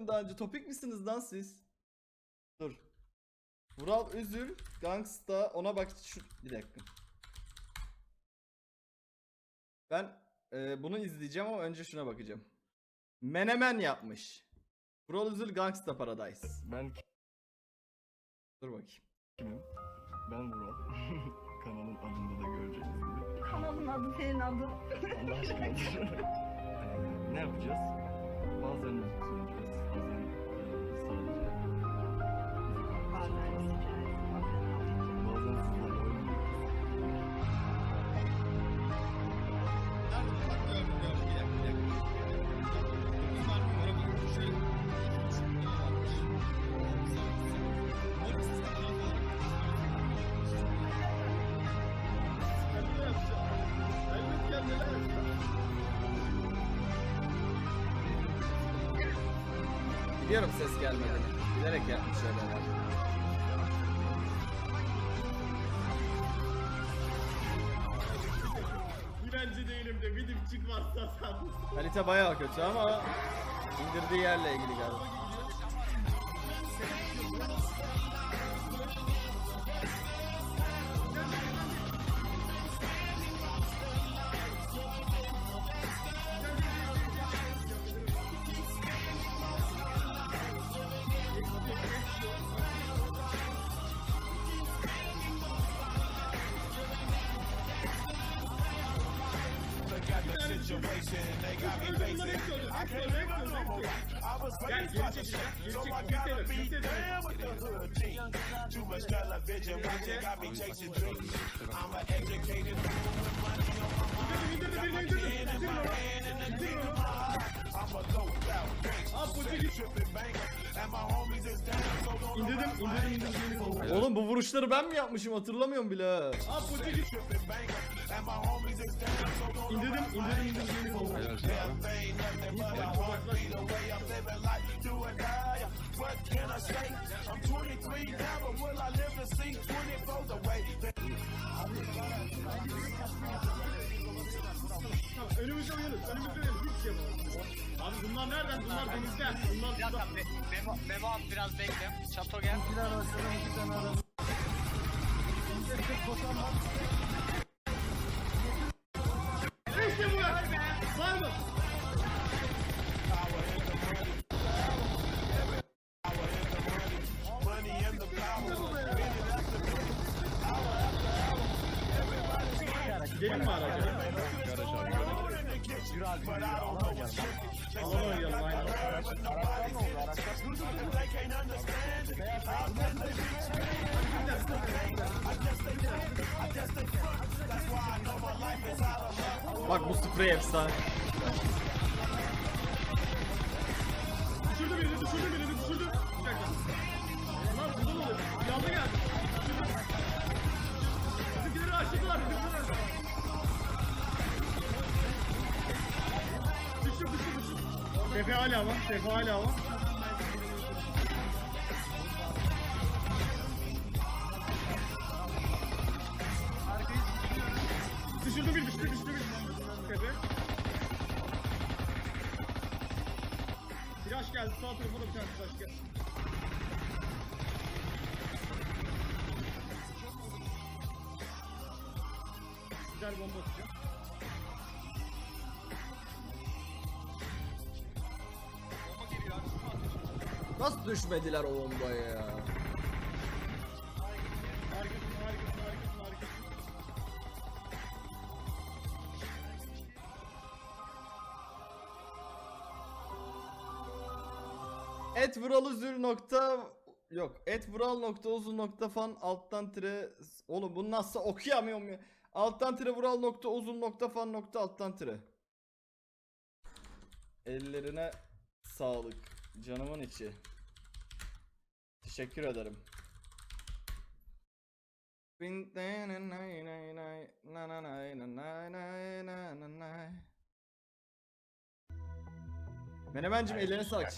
daha önce topik misiniz lan siz? Dur. Vural Üzül, Gangsta, ona bak şu bir dakika. Ben e, bunu izleyeceğim ama önce şuna bakacağım. Menemen yapmış. Vural Üzül Gangsta Paradise. Ben Dur bakayım. kimim? Ben Vural. Kanalın adında da göreceğiniz gibi. Kanalın adı senin adın. Allah aşkınadır. Biliyorum ses gelmediğini. Bilerek yapmış öyle herhalde. Direnci değilim de bir dipçik varsa sen. Kalite bayağı kötü ama indirdiği yerle ilgili galiba. information. They got me facing. I can't live no more. I was raised by the shit, so I gotta be damn with the hood team. Too much television watching got me chasing dreams. I'm an educated fool with money on my mind. Got my hand in my hand and the deal in my heart. I'm a low-out gangster, tripping bank. İndirdim, indirdim, indirdim. Oğlum bu vuruşları ben mi yapmışım hatırlamıyorum bile. İndirdim, indirdim, indirdim. Tamam, önümüzde uyanız, önümüzde uyanız. Hiç şey yapamaz. Abi bunlar nereden? Bunlar denizden. Bunlar Bir dakika. Be- Memo, Memo abi biraz bekle. Çato gel. İşte bu. Var mı? Gidelim mi Bak bu sprey efsane. Düşürdü birini, düşürdü birini, Tepe hala var, tepe hala var. Düşürdü bir, düştü, düştü bir. Tepe. Flash geldi, sağ tarafa da bir tane flash geldi. Güzel bomba atacağım. Nasıl düşmediler o bombaya ya? Et Vuraluzül nokta yok. Et Vural nokta uzun nokta fan alttan tire oğlum bunu nasıl okuyamıyorum ya. Alttan tire Vural nokta uzun nokta fan nokta alttan tire. Ellerine sağlık. Canımın içi. Teşekkür ederim. Menemencim ellerine sağlık.